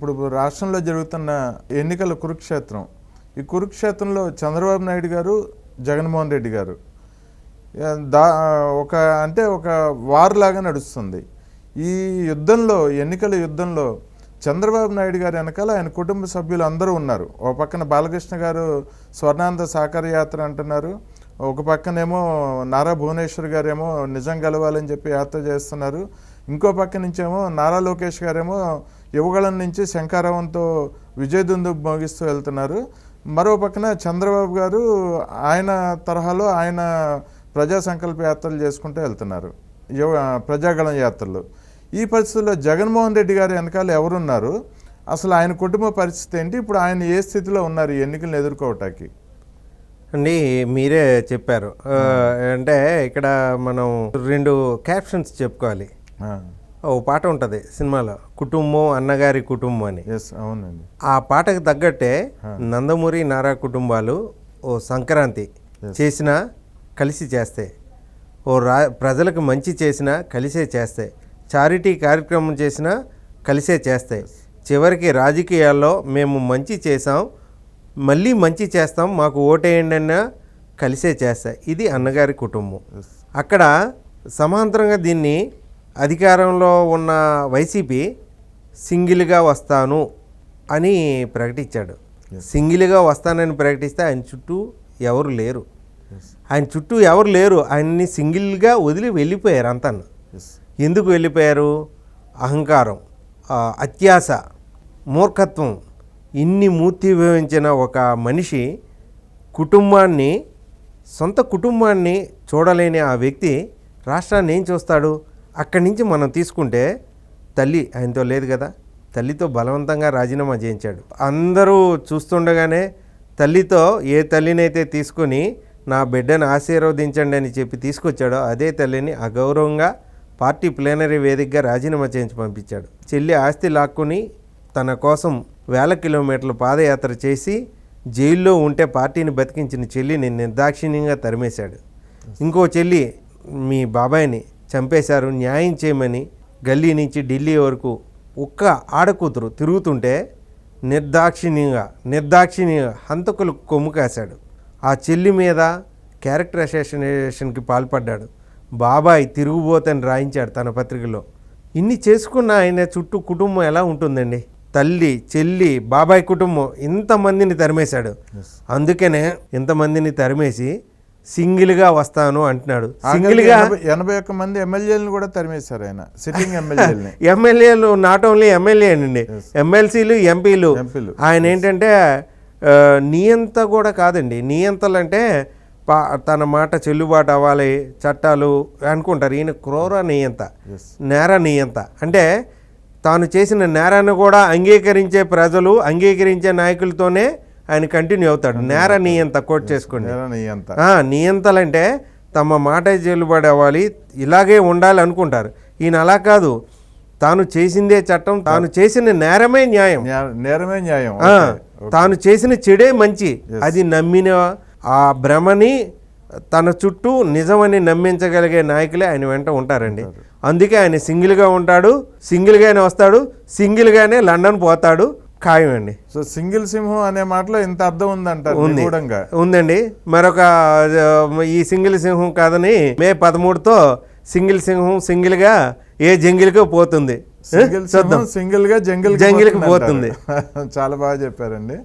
ఇప్పుడు రాష్ట్రంలో జరుగుతున్న ఎన్నికల కురుక్షేత్రం. ఈ కురుక్షేత్రంలో చంద్రబాబు నాయుడు గారు జగన్మోహన్ రెడ్డి గారు. దా ఒక అంటే ఒక వార్ లాగా నడుస్తుంది. ఈ యుద్ధంలో ఎన్నికల యుద్ధంలో చంద్రబాబు నాయుడు గారి వెనకాల ఆయన కుటుంబ సభ్యులు అందరూ ఉన్నారు. ఒక పక్కన బాలకృష్ణ గారు స్వర్ణాంధ సాకర యాత్ర అంటున్నారు. ఒక పక్కనేమో నారా భువనేశ్వర్ గారేమో నిజం గెలవాలని చెప్పి యాత్ర చేస్తున్నారు. ఇంకో పక్క నుంచేమో నారా లోకేష్ గారేమో యువగళం నుంచి శంకారావంతో విజయదుందు మోగిస్తూ వెళ్తున్నారు. మరో పక్కన చంద్రబాబు గారు ఆయన తరహాలో ఆయన ప్రజా సంకల్ప యాత్రలు చేసుకుంటూ వెళ్తున్నారు. యువ ప్రజాగళం యాత్రలు. ఈ పరిస్థితుల్లో జగన్మోహన్ రెడ్డి గారి వెనకాల ఎవరున్నారు? అసలు ఆయన కుటుంబ పరిస్థితి ఏంటి? ఇప్పుడు ఆయన ఏ స్థితిలో ఉన్నారు ఈ ఎన్నికలను ఎదుర్కోవటానికి? అండి మీరే చెప్పారు. అంటే ఇక్కడ మనం రెండు క్యాప్షన్స్ చెప్పుకోవాలి. ఓ పాట ఉంటుంది సినిమాలో కుటుంబం అన్నగారి కుటుంబం అని. ఎస్ అవునండి. ఆ పాటకు తగ్గట్టే నందమూరి నారా కుటుంబాలు ఓ సంక్రాంతి చేసినా కలిసి చేస్తాయి ఓ రా ప్రజలకు మంచి చేసినా కలిసే చేస్తాయి చారిటీ కార్యక్రమం చేసినా కలిసే చేస్తాయి చివరికి రాజకీయాల్లో మేము మంచి చేసాం మళ్ళీ మంచి చేస్తాం మాకు ఓటేయండి అన్నా కలిసే చేస్తాయి ఇది అన్నగారి కుటుంబం. అక్కడ సమాంతరంగా దీన్ని అధికారంలో ఉన్న వైసీపీ సింగిల్గా వస్తాను అని ప్రకటించాడు. సింగిల్గా వస్తానని ప్రకటిస్తే ఆయన చుట్టూ ఎవరు లేరు. ఆయన చుట్టూ ఎవరు లేరు. ఆయన్ని సింగిల్గా వదిలి వెళ్ళిపోయారు అంతా ఎస్ ఎందుకు వెళ్ళిపోయారు? అహంకారం ఆ, అత్యాశ మూర్ఖత్వం ఇన్ని మూర్తిభవించిన ఒక మనిషి కుటుంబాన్ని సొంత కుటుంబాన్ని చూడలేని ఆ వ్యక్తి రాష్ట్రాన్ని ఏం చూస్తాడు? అక్కడి నుంచి మనం తీసుకుంటే తల్లి ఆయనతో లేదు కదా. తల్లితో బలవంతంగా రాజీనామా చేయించాడు. అందరూ చూస్తుండగానే తల్లితో ఏ తల్లినైతే తీసుకొని నా బిడ్డను ఆశీర్వదించండి అని చెప్పి తీసుకొచ్చాడో అదే తల్లిని అగౌరవంగా పార్టీ ప్లేనరీ వేదికగా రాజీనామా చేయించి పంపించాడు. చెల్లి ఆస్తి లాక్కుని తన కోసం వేల కిలోమీటర్ల పాదయాత్ర చేసి జైల్లో ఉంటే పార్టీని బతికించిన చెల్లిని నిర్దాక్షిణ్యంగా తరిమేశాడు. ఇంకో చెల్లి మీ బాబాయిని చంపేశారు న్యాయం చేయమని గల్లీ నుంచి ఢిల్లీ వరకు ఒక్క ఆడకూతురు తిరుగుతుంటే నిర్దాక్షిణ్యంగా నిర్దాక్షిణ్యంగా హంతకులు కొమ్ము కాశాడు. ఆ చెల్లి మీద క్యారెక్టర్ అసోసియేషన్కి పాల్పడ్డాడు. బాబాయ్ తిరుగుబోతని రాయించాడు తన పత్రికలో. ఇన్ని చేసుకున్న ఆయన చుట్టూ కుటుంబం ఎలా ఉంటుందండి? తల్లి చెల్లి బాబాయ్ కుటుంబం ఇంతమందిని తరిమేశాడు. అందుకనే ఇంతమందిని తరిమేసి సింగిల్గా వస్తాను అంటున్నాడు. సింగిల్గా ఎనభై- ఎనభై ఒక్క మంది ఎమ్మెల్యేలను కూడా తరిమేశారు ఆయన సిట్టింగ్ ఎమ్మెల్యేలని. ఎమ్మెల్యేలు నాట్ ఓన్లీ ఎమ్మెల్యే అండి ఎమ్మెల్సీలు ఎంపీలు. ఆయన ఏంటంటే నియంత కూడా కాదండి నియంతలు అంటే తన మాట చెల్లుబాటు అవ్వాలి చట్టాలు అనుకుంటారు. ఈయన క్రూర నియంత నేర నియంత. అంటే తాను చేసిన నేరాన్ని కూడా అంగీకరించే ప్రజలు అంగీకరించే నాయకులతోనే ఆయన కంటిన్యూ అవుతాడు. నేర నియంత కోట్ చేసుకోండి అంత ఆ, నియంతలంటే తమ మాట చెల్లుబడి అవ్వాలి ఇలాగే ఉండాలి అనుకుంటారు. ఈయన అలా కాదు. తాను చేసిందే చట్టం తాను చేసిన నేరమే న్యాయం. నేరమే న్యాయం. తాను చేసిన చెడే మంచి. అది నమ్మిన ఆ భ్రమని తన చుట్టూ నిజమని నమ్మించగలిగే నాయకులే ఆయన వెంట ఉంటారండి. అందుకే ఆయన సింగిల్గా ఉంటాడు సింగిల్గానే వస్తాడు సింగిల్గానే లండన్ పోతాడు. ఖాయం అండి సో సింగిల్ సింహం అనే మాటలో ఇంత అర్థం ఉందంటారు ఉంది. నిగూఢంగా. ఉందండి. మరొక ఈ సింగిల్ సింహం కాదని మే పదమూడుతో సింగిల్ సింహం సింగిల్గా ఏ జంగిల్కో పోతుంది? సింగిల్ సింహం సింగిల్గా జంగిల్ జంగిల్కి పోతుంది. చాలా బాగా చెప్పారండి.